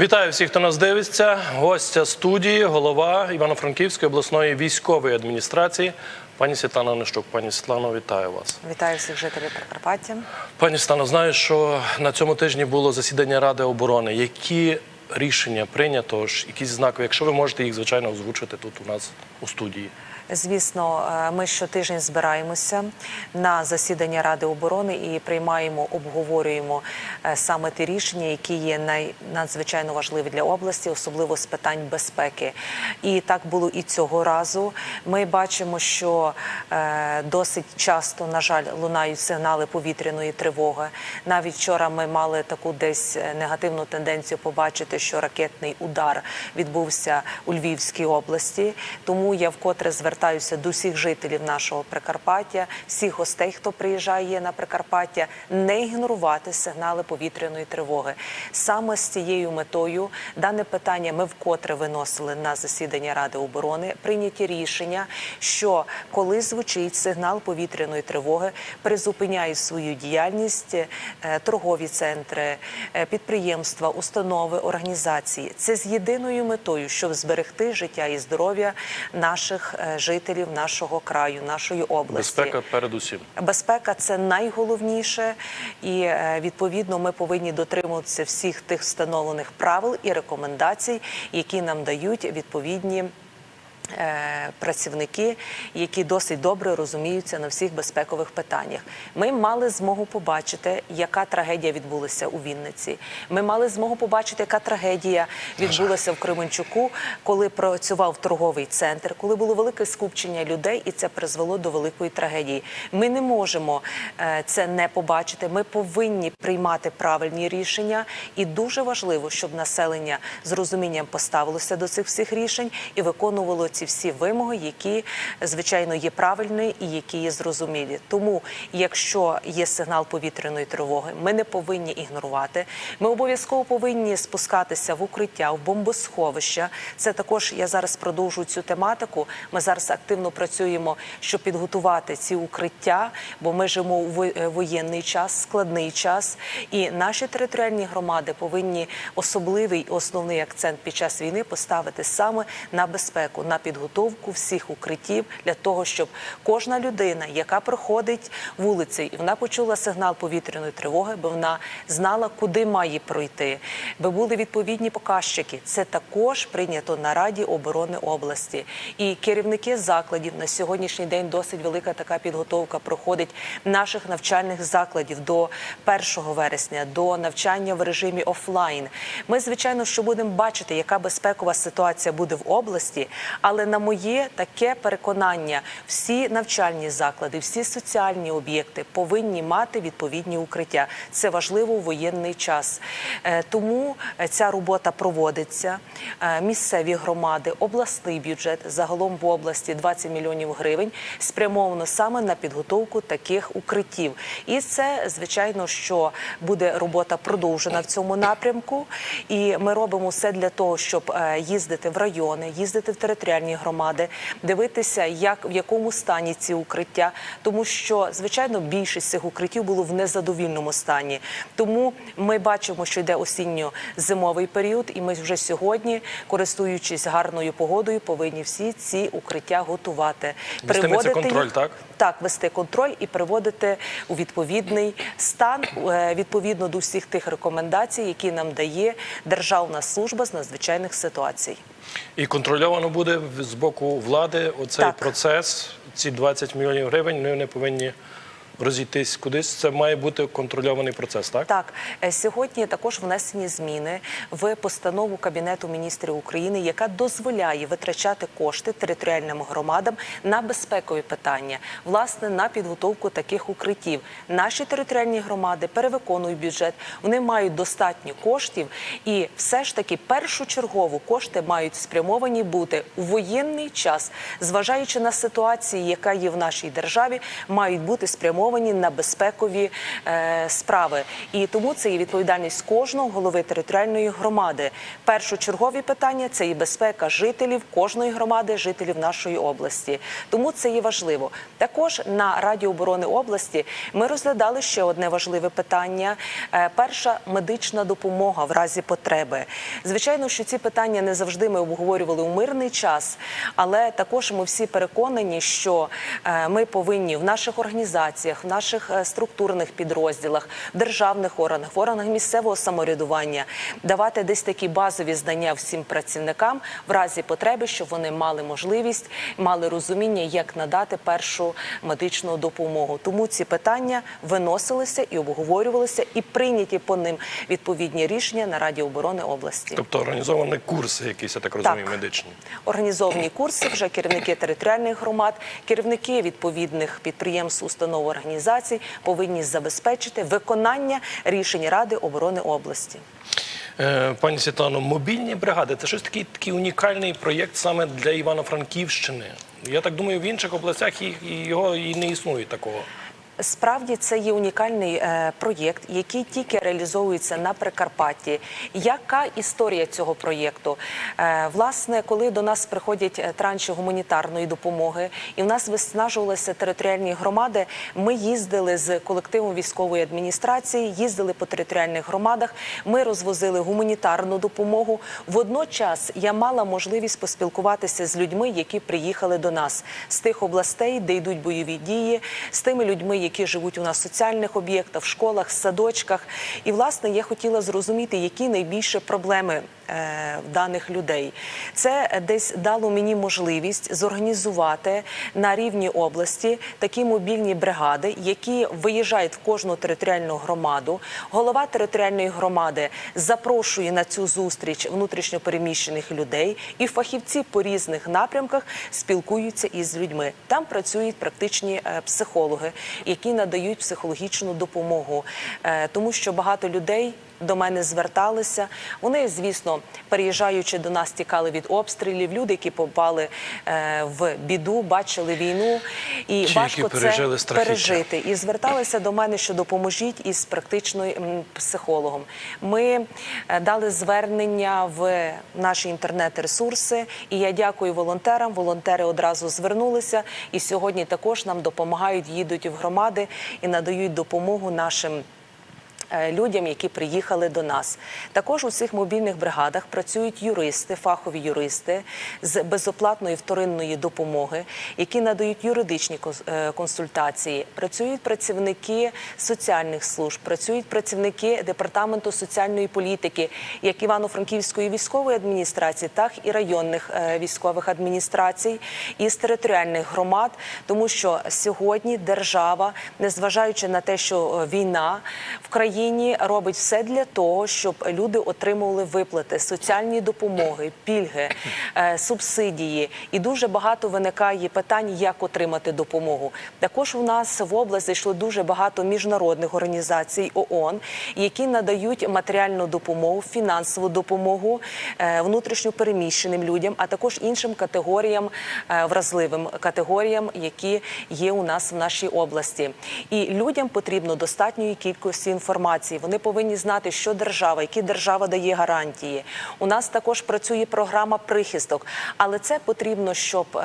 Вітаю всіх, хто нас дивиться. Гостя студії, голова Івано-Франківської обласної військової адміністрації, пані Світлана Нещук. Пані Світлано, вітаю вас. Вітаю всіх жителів Прикарпаття. Пані Світлано, знаю, що на цьому тижні було засідання Ради оборони. Які рішення прийнято? Якісь знакові, якщо ви можете їх звичайно озвучити тут у нас у студії. Звісно, е, ми щотижня збираємося на засідання Ради оборони і приймаємо, обговорюємо е, саме ті рішення, які є надзвичайно важливі для області, особливо з питань безпеки. І так було і цього разу. Ми бачимо, що е, досить часто, на жаль, лунають сигнали повітряної тривоги. Навіть вчора ми мали таку десь негативну тенденцію побачити, що ракетний удар відбувся у Львівській області. Тому я вкотре звертаюся до всіх жителів нашого Прикарпаття, всіх гостей, хто приїжджає на Прикарпаття, не ігнорувати сигнали повітряної тривоги. Саме з цією метою дане питання ми вкотре виносили на засідання Ради оборони. Прийняті рішення, що коли звучить сигнал повітряної тривоги, призупиняють свою діяльність е, торгові центри, е, підприємства, установи, організації. Це з єдиною метою, щоб зберегти життя і здоров'я наших е, жителів нашого краю, нашої області. Безпека передусім. Безпека це найголовніше, і е, відповідно ми повинні дотримуватися всіх тих встановлених правил і рекомендацій, які нам дають відповідні. Е, Працівники, які досить добре розуміються на всіх безпекових питаннях, ми мали змогу побачити, яка трагедія відбулася у Вінниці. Ми мали змогу побачити, яка трагедія відбулася в Кременчуку, коли працював торговий центр, коли було велике скупчення людей, і це призвело до великої трагедії. Ми не можемо е, це не побачити. Ми повинні приймати правильні рішення, і дуже важливо, щоб населення з розумінням поставилося до цих всіх рішень і виконувало ці всі вимоги, які звичайно є правильні і які є зрозумілі. Тому, якщо є сигнал повітряної тривоги, ми не повинні ігнорувати. Ми обов'язково повинні спускатися в укриття, в бомбосховища. Це також я зараз продовжую цю тематику. Ми зараз активно працюємо, щоб підготувати ці укриття, бо ми живемо у е, воєнний час, складний час, і наші територіальні громади повинні особливий основний акцент під час війни поставити саме на безпеку, на підготовку всіх укриттів для того, щоб кожна людина, яка проходить вулицею, і вона почула сигнал повітряної тривоги, бо вона знала, куди має пройти, би були відповідні показчики. Це також прийнято на Раді оборони області. І керівники закладів на сьогоднішній день досить велика така підготовка проходить наших навчальних закладів до 1 вересня, до навчання в режимі офлайн. Ми, звичайно, що будемо бачити, яка безпекова ситуація буде в області, але на моє таке переконання, всі навчальні заклади, всі соціальні об'єкти повинні мати відповідні укриття. Це важливо у воєнний час. Е, Тому е, ця робота проводиться. Е, Місцеві громади, обласний бюджет загалом в області 20 мільйонів гривень спрямовано саме на підготовку таких укриттів. І це звичайно, що буде робота продовжена в цьому напрямку. І ми робимо все для того, щоб їздити в райони, їздити в територіальні громади, дивитися, як в якому стані ці укриття, тому що звичайно більшість цих укриттів було в незадовільному стані. Тому ми бачимо, що йде осінньо-зимовий період, і ми вже сьогодні, користуючись гарною погодою, повинні всі ці укриття готувати, Вестиметься контроль, їх- так? так, вести контроль і приводити у відповідний стан е, відповідно до всіх тих рекомендацій, які нам дає Державна служба з надзвичайних ситуацій. І контрольовано буде з боку влади оцей Так. процес. Ці 20 мільйонів гривень вони не повинні розійтись кудись. Це має бути контрольований процес, так? Так, е, сьогодні також внесені зміни в постанову Кабінету міністрів України, яка дозволяє витрачати кошти територіальним громадам на безпекові питання, власне, на підготовку таких укриттів. Наші територіальні громади перевиконують бюджет, вони мають достатньо коштів, і все ж таки першочергово кошти мають спрямовані бути у воєнний час, зважаючи на ситуацію, яка є в нашій державі, мають бути спрямовані спрямовані на безпекові е, справи. І тому це є відповідальність кожного голови територіальної громади. Першочергові питання це і безпека жителів кожної громади, жителів нашої області. Тому це є важливо. Також на Раді оборони області ми розглядали ще одне важливе питання: Е, перша медична допомога в разі потреби. Звичайно, що ці питання не завжди ми обговорювали у мирний час, але також ми всі переконані, що е, ми повинні в наших організаціях, в наших е, структурних підрозділах, в державних органах, в органах місцевого самоврядування давати десь такі базові знання всім працівникам в разі потреби, щоб вони мали можливість, мали розуміння, як надати першу медичну допомогу. Тому ці питання виносилися і обговорювалися, і прийняті по ним відповідні рішення на Раді оборони області. Тобто організовані курси, якісь я так розумію, медичні. Організовані курси вже керівники територіальних громад, керівники відповідних підприємств, установ організацій повинні забезпечити виконання рішень Ради оборони області. Е, Пані Світлано, мобільні бригади це щось такий, такий унікальний проєкт саме для Івано-Франківщини. Я так думаю, в інших областях його і не існує такого. Справді це є унікальний е, проєкт, який тільки реалізовується на Прикарпатті. Яка історія цього проєкту? Е, власне, коли до нас приходять е, транші гуманітарної допомоги, і в нас виснажувалися територіальні громади, ми їздили з колективом військової адміністрації, їздили по територіальних громадах. Ми розвозили гуманітарну допомогу. Водночас я мала можливість поспілкуватися з людьми, які приїхали до нас з тих областей, де йдуть бойові дії, з тими людьми, які живуть у нас в соціальних об'єктах, в школах, садочках. І власне я хотіла зрозуміти, які найбільші проблеми е, даних людей. Це десь дало мені можливість зорганізувати на рівні області такі мобільні бригади, які виїжджають в кожну територіальну громаду. Голова територіальної громади запрошує на цю зустріч внутрішньопереміщених людей, і фахівці по різних напрямках спілкуються із людьми. Там працюють практичні е, психологи, які надають психологічну допомогу, Е, тому що багато людей. До мене зверталися. Вони, звісно, переїжджаючи до нас, тікали від обстрілів. Люди, які попали е, в біду, бачили війну, і Чи важко це страхіття. пережити. І зверталися до мене, що допоможіть із практичною психологом. Ми е, дали звернення в наші інтернет-ресурси, і я дякую волонтерам. Волонтери одразу звернулися, і сьогодні також нам допомагають, їдуть в громади і надають допомогу нашим. Е, Людям, які приїхали до нас, також у цих мобільних бригадах працюють юристи, фахові юристи з безоплатної вторинної допомоги, які надають юридичні е, консультації. Працюють працівники соціальних служб, працюють працівники департаменту соціальної політики, як Івано-Франківської військової адміністрації, так і районних е, військових адміністрацій із територіальних громад, тому що сьогодні держава, незважаючи на те, що війна в країні робить все для того, щоб люди отримували виплати, соціальні допомоги, пільги, е, субсидії. І дуже багато виникає питань, як отримати допомогу. Також у нас в область зайшло дуже багато міжнародних організацій ООН, які надають матеріальну допомогу, фінансову допомогу е, внутрішньо переміщеним людям, а також іншим категоріям, е, вразливим категоріям, які є у нас в нашій області. І людям потрібно достатньої кількості інформації. Вони повинні знати, що держава, які держава дає гарантії. У нас також працює програма прихисток, але це потрібно, щоб е,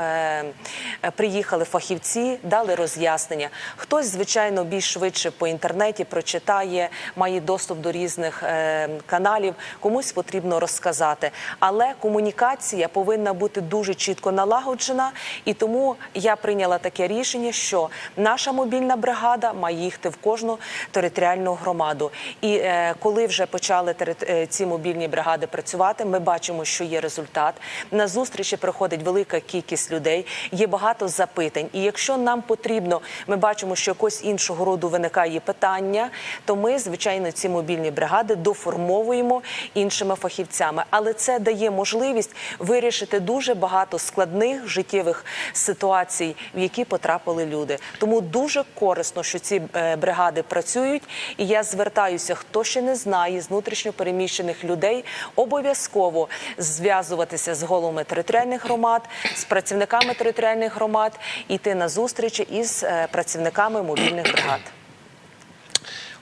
е, приїхали фахівці, дали роз'яснення. Хтось, звичайно, більш швидше по інтернеті прочитає, має доступ до різних е, каналів. Комусь потрібно розказати. Але комунікація повинна бути дуже чітко налагоджена, і тому я прийняла таке рішення, що наша мобільна бригада має їхати в кожну територіальну громаду. І е, коли вже почали е, ці мобільні бригади працювати, ми бачимо, що є результат. На зустрічі приходить велика кількість людей, є багато запитань. І якщо нам потрібно, ми бачимо, що якось іншого роду виникає питання, то ми, звичайно, ці мобільні бригади доформовуємо іншими фахівцями. Але це дає можливість вирішити дуже багато складних життєвих ситуацій, в які потрапили люди. Тому дуже корисно, що ці е, бригади працюють. І я звертаюся, хто ще не знає з внутрішньопереміщених людей, обов'язково зв'язуватися з головами територіальних громад, з працівниками територіальних громад, йти на зустрічі із е, працівниками мобільних бригад.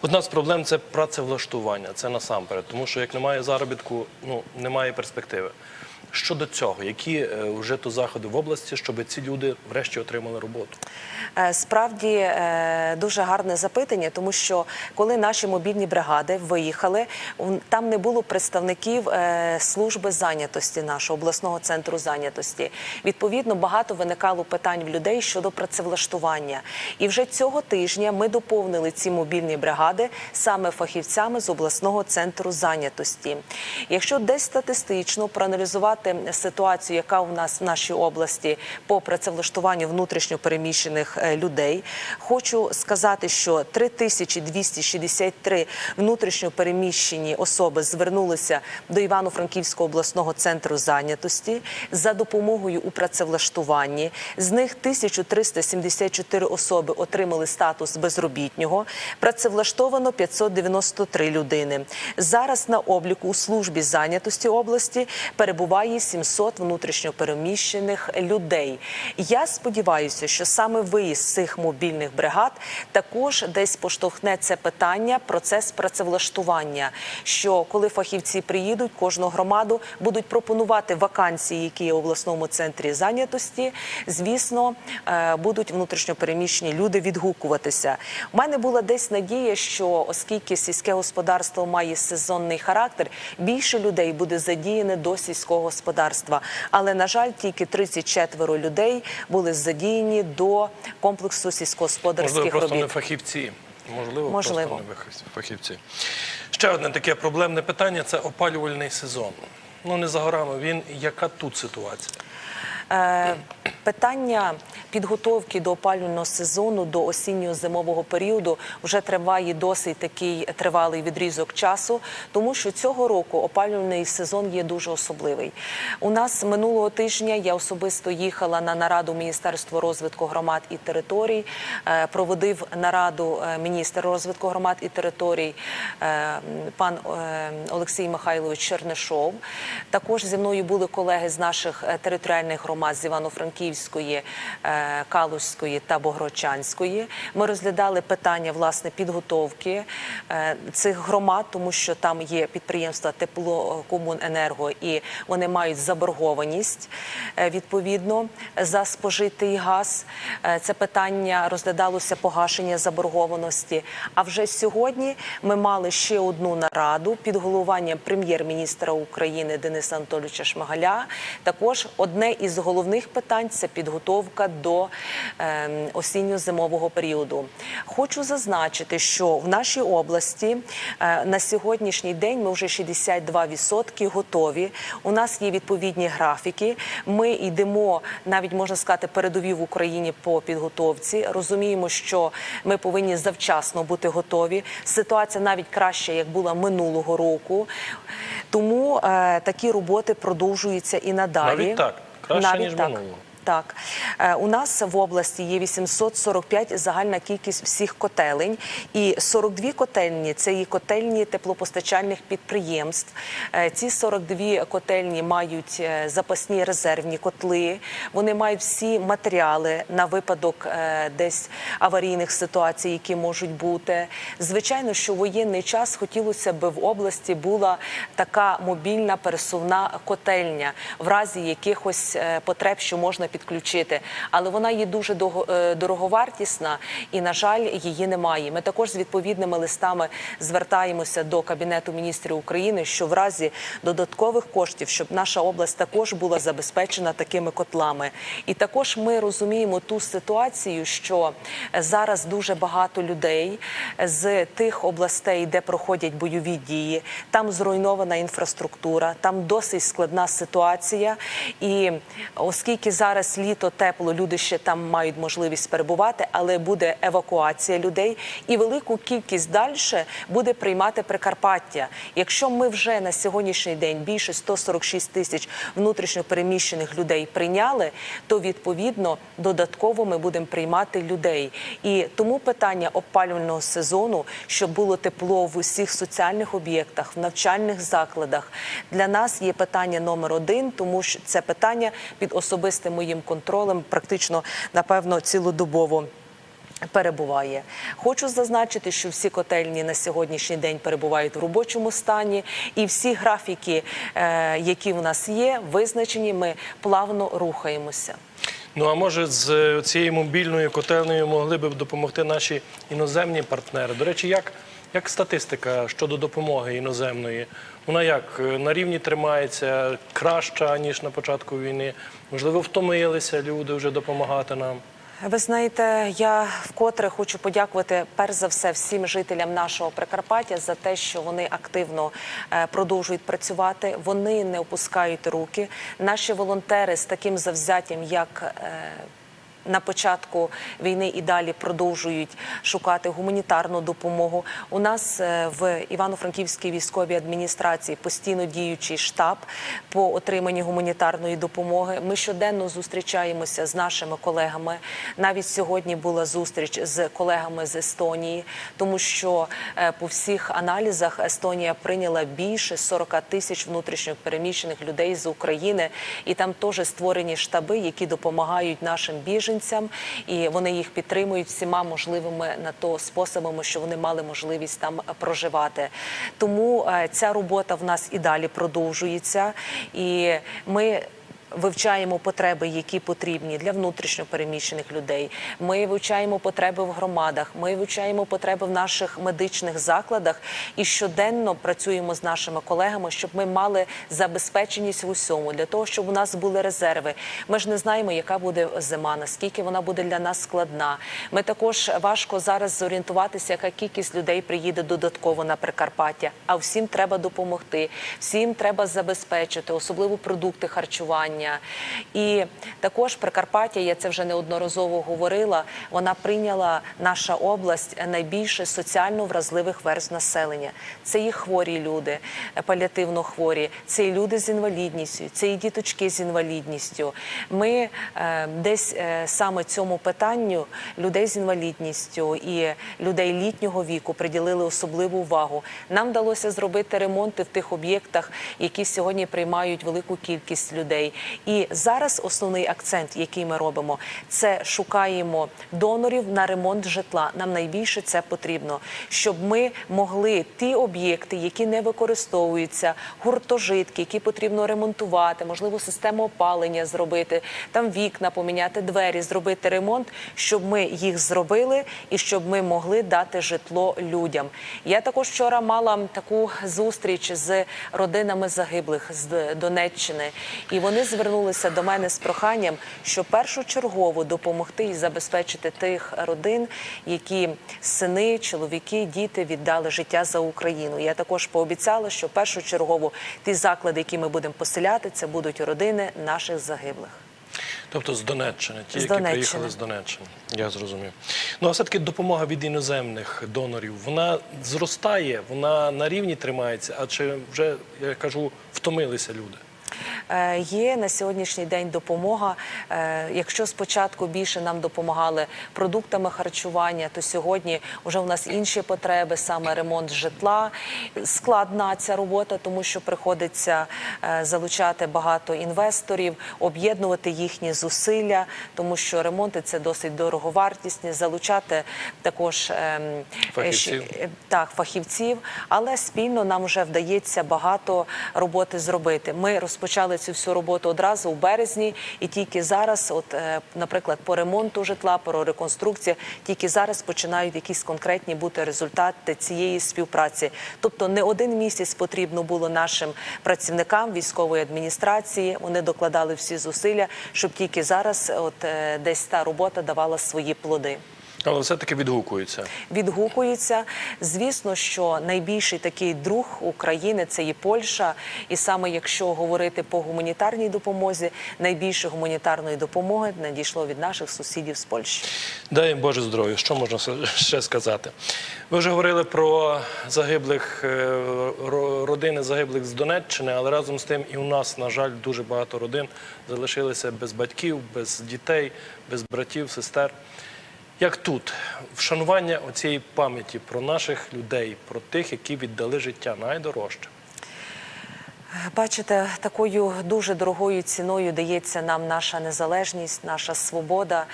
Одна з проблем це працевлаштування. Це насамперед, тому що як немає заробітку, ну немає перспективи. Щодо цього, які е, вже то заходи в області, щоб ці люди врешті отримали роботу? Е, Справді е, дуже гарне запитання, тому що коли наші мобільні бригади виїхали, там не було представників служби зайнятості нашого обласного центру зайнятості. Відповідно, багато виникало питань в людей щодо працевлаштування. І вже цього тижня ми доповнили ці мобільні бригади саме фахівцями з обласного центру зайнятості. Якщо десь статистично проаналізувати ситуацію, яка у нас в нашій області по працевлаштуванню внутрішньопереміщених е, людей, хочу сказати, що 3263 внутрішньопереміщені особи звернулися до Івано-Франківського обласного центру зайнятості за допомогою у працевлаштуванні. З них 1374 особи отримали статус безробітнього. Працевлаштовано 593 людини. Зараз на обліку у службі зайнятості області перебуває 700 внутрішньопереміщених людей. Я сподіваюся, що саме виїзд цих мобільних бригад також десь поштовхне це питання, процес працевлаштування. Що коли фахівці приїдуть, кожну громаду будуть пропонувати вакансії, які є в обласному центрі зайнятості. Звісно, е, будуть внутрішньопереміщені люди відгукуватися. У мене була десь надія, що оскільки сільське господарство має сезонний характер, більше людей буде задіяне до сільського господарства. Але на жаль, тільки 34 людей були задіяні до комплексу Можливо, сільськогосподарських просто не фахівці. Можливо, Можливо. просто не фахівці. Ще одне таке проблемне питання це опалювальний сезон. Ну не за горами він. Яка тут ситуація? Е, Питання підготовки до опалювального сезону до осінньо-зимового періоду вже триває досить такий тривалий відрізок часу, тому що цього року опалювальний сезон є дуже особливий. У нас минулого тижня я особисто їхала на нараду Міністерства розвитку громад і територій, е, проводив нараду е, міністр розвитку громад і територій пан Олексій Михайлович Чернишов. Також зі мною були колеги з наших територіальних громад з Івано-Франківської, е, Калузької та Богородчанської. Ми розглядали питання власне підготовки е, цих громад, тому що там є підприємства теплокомуненерго і вони мають заборгованість е, відповідно за спожитий газ. Це питання розглядалося погашення заборгованості. А вже сьогодні ми мали ще одну нараду під головуванням прем'єр-міністра України Дениса Анатолійовича Шмигаля. Також одне із головних питань це підготовка до ем, осінньо-зимового періоду. Хочу зазначити, що в нашій області е, на сьогоднішній день ми вже 62% готові. У нас є відповідні графіки. Ми йдемо навіть можна сказати передові в Україні по підготовці. Розуміємо, що ми повинні завчасно бути готові. Ситуація навіть краща, як була минулого року. Тому е, такі роботи продовжуються і надалі. Навіть так, краще, Навіть ніж так. минулого. Так, Е, у нас в області є 845 загальна кількість всіх котелень, і 42 котельні це є котельні теплопостачальних підприємств. Е, Ці 42 котельні мають е, запасні резервні котли. Вони мають всі матеріали на випадок десь аварійних ситуацій, які можуть бути. Звичайно, що в воєнний час хотілося б в області була така мобільна пересувна котельня в разі якихось потреб, що можна підключити. Але вона є дуже е, дороговартісна і, на жаль, її немає. Ми також з відповідними листами звертаємося до Кабінету міністрів України, що в разі додаткових коштів, щоб наша область також була забезпечена такими котлами. І також ми розуміємо ту ситуацію, що зараз дуже багато людей з тих областей, де проходять бойові дії, там зруйнована інфраструктура, там досить складна ситуація. І оскільки зараз зараз літо тепло, люди ще там мають можливість перебувати, але буде евакуація людей, і велику кількість далі буде приймати Прикарпаття. Якщо ми вже на сьогоднішній день більше 146 тисяч внутрішньопереміщених людей прийняли, то відповідно додатково ми будемо приймати людей. І тому питання опалювального сезону, щоб було тепло в усіх соціальних об'єктах, в навчальних закладах, для нас є питання номер один, тому що це питання під особистим моїм контролем, практично напевно цілодобово. Перебуває, хочу зазначити, що всі котельні на сьогоднішній день перебувають в робочому стані, і всі графіки, е, які в нас є, визначені. Ми плавно рухаємося. Ну а може з е, цією мобільною котельнею могли б допомогти наші іноземні партнери? До речі, як, як статистика щодо допомоги іноземної? Вона як е, на рівні тримається краща ніж на початку війни? Можливо, втомилися люди вже допомагати нам. Ви знаєте, я вкотре хочу подякувати перш за все всім жителям нашого Прикарпаття за те, що вони активно е, продовжують працювати. Вони не опускають руки. Наші волонтери з таким завзяттям, як е, на початку війни і далі продовжують шукати гуманітарну допомогу. У нас е, в Івано-Франківській військовій адміністрації постійно діючий штаб по отриманні гуманітарної допомоги. Ми щоденно зустрічаємося з нашими колегами. Навіть сьогодні була зустріч з колегами з Естонії, тому що е, по всіх аналізах Естонія прийняла більше 40 тисяч внутрішньо переміщених людей з України, і там теж створені штаби, які допомагають нашим біженцям, і вони їх підтримують всіма можливими на то способами, що вони мали можливість там проживати. Тому е, ця робота в нас і далі продовжується, і ми. Вивчаємо потреби, які потрібні для внутрішньо переміщених людей. Ми вивчаємо потреби в громадах. Ми вивчаємо потреби в наших медичних закладах і щоденно працюємо з нашими колегами, щоб ми мали забезпеченість в усьому для того, щоб у нас були резерви. Ми ж не знаємо, яка буде зима, наскільки вона буде для нас складна. Ми також важко зараз зорієнтуватися, яка кількість людей приїде додатково на Прикарпаття. А всім треба допомогти, всім треба забезпечити, особливо продукти харчування. І також Прикарпаття, я це вже неодноразово говорила. Вона прийняла наша область найбільше соціально вразливих верств населення. Це і хворі люди, паліативно хворі, це і люди з інвалідністю, це і діточки з інвалідністю. Ми е, десь е, саме цьому питанню людей з інвалідністю і людей літнього віку приділили особливу увагу. Нам вдалося зробити ремонти в тих об'єктах, які сьогодні приймають велику кількість людей. І зараз основний акцент, який ми робимо, це шукаємо донорів на ремонт житла. Нам найбільше це потрібно, щоб ми могли ті об'єкти, які не використовуються, гуртожитки, які потрібно ремонтувати, можливо, систему опалення зробити, там вікна поміняти, двері, зробити ремонт, щоб ми їх зробили і щоб ми могли дати житло людям. Я також вчора мала таку зустріч з родинами загиблих з Донеччини, і вони звернулися до мене з проханням, що першочергово допомогти і забезпечити тих родин, які сини, чоловіки, діти віддали життя за Україну. Я також пообіцяла, що першочергово ті заклади, які ми будемо поселяти, це будуть родини наших загиблих. Тобто з Донеччини, ті, З які Донеччини. приїхали з Донеччини. Я зрозумів. Ну а все-таки допомога від іноземних донорів, вона зростає, вона на рівні тримається, а чи вже, я кажу, втомилися люди? Е, Є на сьогоднішній день допомога. Е, Якщо спочатку більше нам допомагали продуктами харчування, то сьогодні вже у нас інші потреби, саме ремонт житла. Складна ця робота, тому що приходиться е, залучати багато інвесторів, об'єднувати їхні зусилля, тому що ремонти це досить дороговартісні. Залучати також ем, Фахівців. Так, фахівців, але спільно нам вже вдається багато роботи зробити. Ми розпочали цю всю роботу одразу у березні, і тільки зараз, от, е, наприклад, по ремонту житла, по реконструкції, тільки зараз починають якісь конкретні бути результати цієї співпраці. Тобто не один місяць потрібно було нашим працівникам військової адміністрації. Вони докладали всі зусилля, щоб тільки зараз, от е, десь та робота давала свої плоди. Але все-таки відгукуються. відгукуються. Звісно, що найбільший такий друг України це є Польща. І саме якщо говорити по гуманітарній допомозі, найбільше гуманітарної допомоги надійшло від наших сусідів з Польщі. Дай їм Боже здоров'я. Що можна ще сказати? Ви вже говорили про загиблих е, ро- родини загиблих з Донеччини, але разом з тим і у нас, на жаль, дуже багато родин залишилися без батьків, без дітей, без братів, сестер. Як тут вшанування оцієї пам'яті про наших людей, про тих, які віддали життя найдорожче. Бачите, такою дуже дорогою ціною дається нам наша незалежність, наша свобода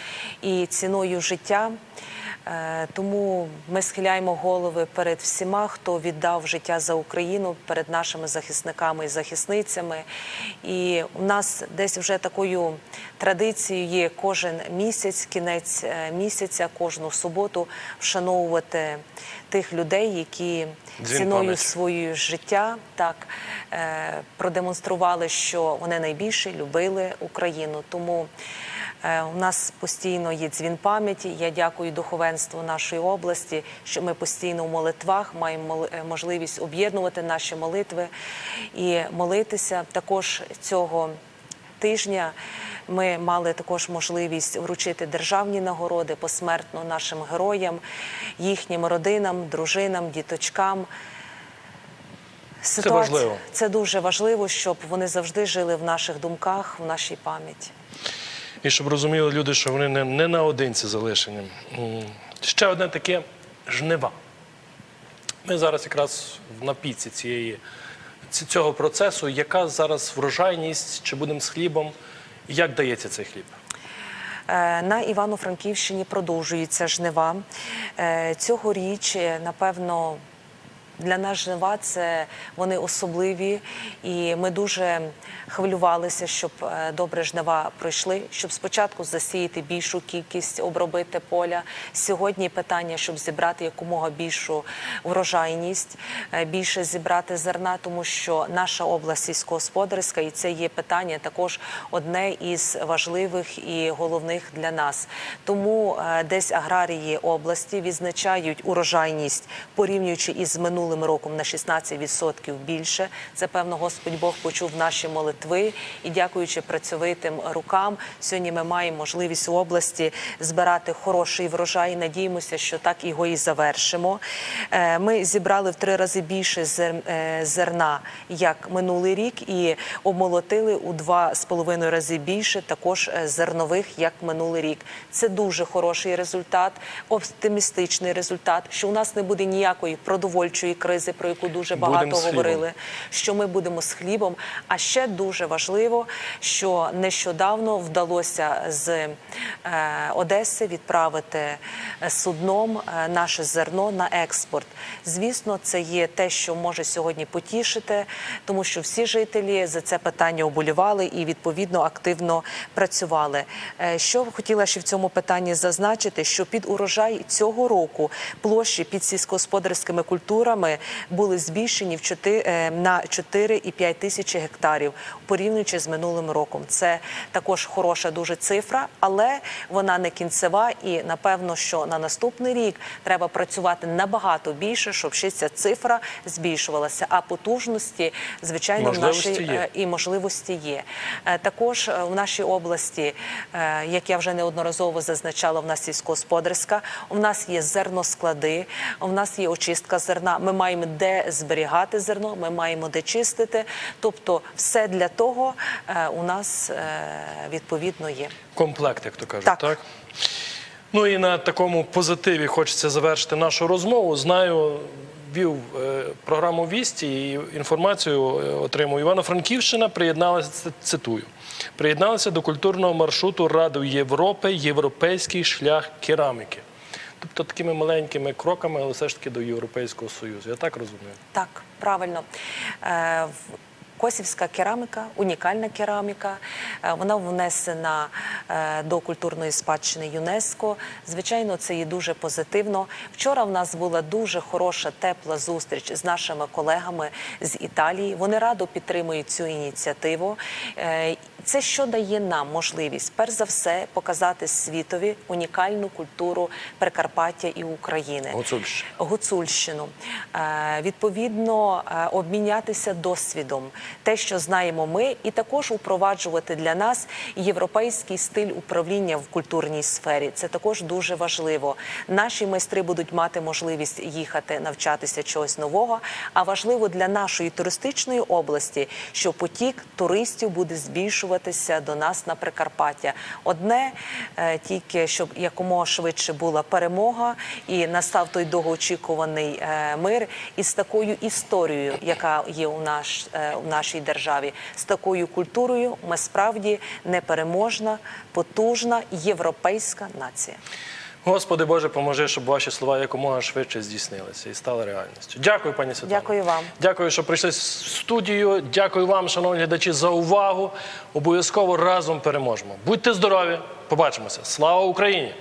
і ціною життя. Е, Тому ми схиляємо голови перед всіма, хто віддав життя за Україну, перед нашими захисниками і захисницями. І у нас десь вже такою традицією є кожен місяць, кінець е, місяця, кожну суботу вшановувати тих людей, які ціною пам'яті. своє життя так е, продемонстрували, що вони найбільше любили Україну. Тому у нас постійно є дзвін пам'яті. Я дякую духовенству нашої області, що ми постійно в молитвах маємо е, можливість об'єднувати наші молитви і молитися також цього тижня. Ми мали також можливість вручити державні нагороди посмертно нашим героям, їхнім родинам, дружинам, діточкам. Ситуація- важливо. Це дуже важливо, щоб вони завжди жили в наших думках, в нашій пам'яті. І щоб розуміли люди, що вони не, не наодинці залишені. Ще одне таке жнива. Ми зараз якраз на піці цієї, цього процесу. Яка зараз врожайність, чи будемо з хлібом? Як дається цей хліб? Е, На Івано-Франківщині продовжуються жнива. Е, Цьогоріч, е, напевно, для нас жнива це вони особливі, і ми дуже хвилювалися, щоб е, добре жнива пройшли, щоб спочатку засіяти більшу кількість, обробити поля. Сьогодні питання, щоб зібрати якомога більшу врожайність, е, більше зібрати зерна, тому що наша область сільськогосподарська, і це є питання також одне із важливих і головних для нас. Тому е, десь аграрії області відзначають урожайність, порівнюючи із минулим роком на 16% більше. Це певно Господь Бог почув наші молитви і дякуючи працьовитим рукам. Сьогодні ми маємо можливість в області збирати хороший врожай. Надіємося, що так його і завершимо. Е, Ми зібрали в три рази більше е, зерна як минулий рік, і обмолотили у два з половиною рази більше також е, зернових як минулий рік. Це дуже хороший результат, оптимістичний результат. Що у нас не буде ніякої продовольчої кризи, про яку дуже багато говорили. Що ми будемо з хлібом. А ще дуже важливо, що нещодавно вдалося з е, Одеси відправити е, судном е, наше зерно на експорт. Звісно, це є те, що може сьогодні потішити, тому що всі жителі за це питання оболівали і відповідно активно працювали. Що хотіла ще в цьому питанні зазначити, що під урожай цього року площі під сільськогосподарськими культурами були збільшені в 4, на 4,5 тисячі гектарів, порівнюючи з минулим роком. Це також хороша дуже цифра, але вона не кінцева. І напевно, що на наступний рік треба працювати набагато більше, щоб ще ця цифра збільшувалася. А потужності, звичайно, в Можливості нашій є. е, і можливості є. Е, Також е, в нашій області, е, як я вже неодноразово зазначала, в нас сільськогосподарська, у нас є зерносклади, у нас є очистка зерна. Ми маємо де зберігати зерно, ми маємо де чистити. Тобто, все для того е, у нас е, відповідно є. Комплект, як то кажуть, так? Так. Ну і на такому позитиві хочеться завершити нашу розмову. Знаю, вів е, програму Вісті і інформацію отримую. Івано-Франківщина приєдналася, цитую, приєдналася до культурного маршруту Ради Європи Європейський шлях кераміки. Тобто такими маленькими кроками, але все ж таки до Європейського Союзу. Я так розумію. Так, правильно. Е, Косівська кераміка, унікальна кераміка, е, вона внесена е, до культурної спадщини ЮНЕСКО. Звичайно, це є дуже позитивно. Вчора в нас була дуже хороша, тепла зустріч з нашими колегами з Італії. Вони радо підтримують цю ініціативу. Це що дає нам можливість, перш за все, показати світові унікальну культуру Прикарпаття і України. Гуцульщина. Гуцульщину, Е, відповідно е, обмінятися досвідом, те, що знаємо ми, і також упроваджувати для нас європейський стиль управління в культурній сфері. Це також дуже важливо. Наші майстри будуть мати можливість їхати навчатися чогось нового. А важливо для нашої туристичної області, що потік туристів буде збільшуватися до нас на Прикарпаття. Одне е, тільки щоб якомога швидше була перемога і настав той довгоочікуваний е, мир із такою історією, яка є у наш е, у нашій державі, з такою культурою. Ми справді непереможна, потужна європейська нація. Господи Боже, поможи, щоб ваші слова якомога швидше здійснилися і стали реальністю. Дякую, пані Світлана. Дякую вам. Дякую, що прийшли в студію. Дякую вам, шановні глядачі, за увагу. Обов'язково разом переможемо. Будьте здорові! Побачимося! Слава Україні!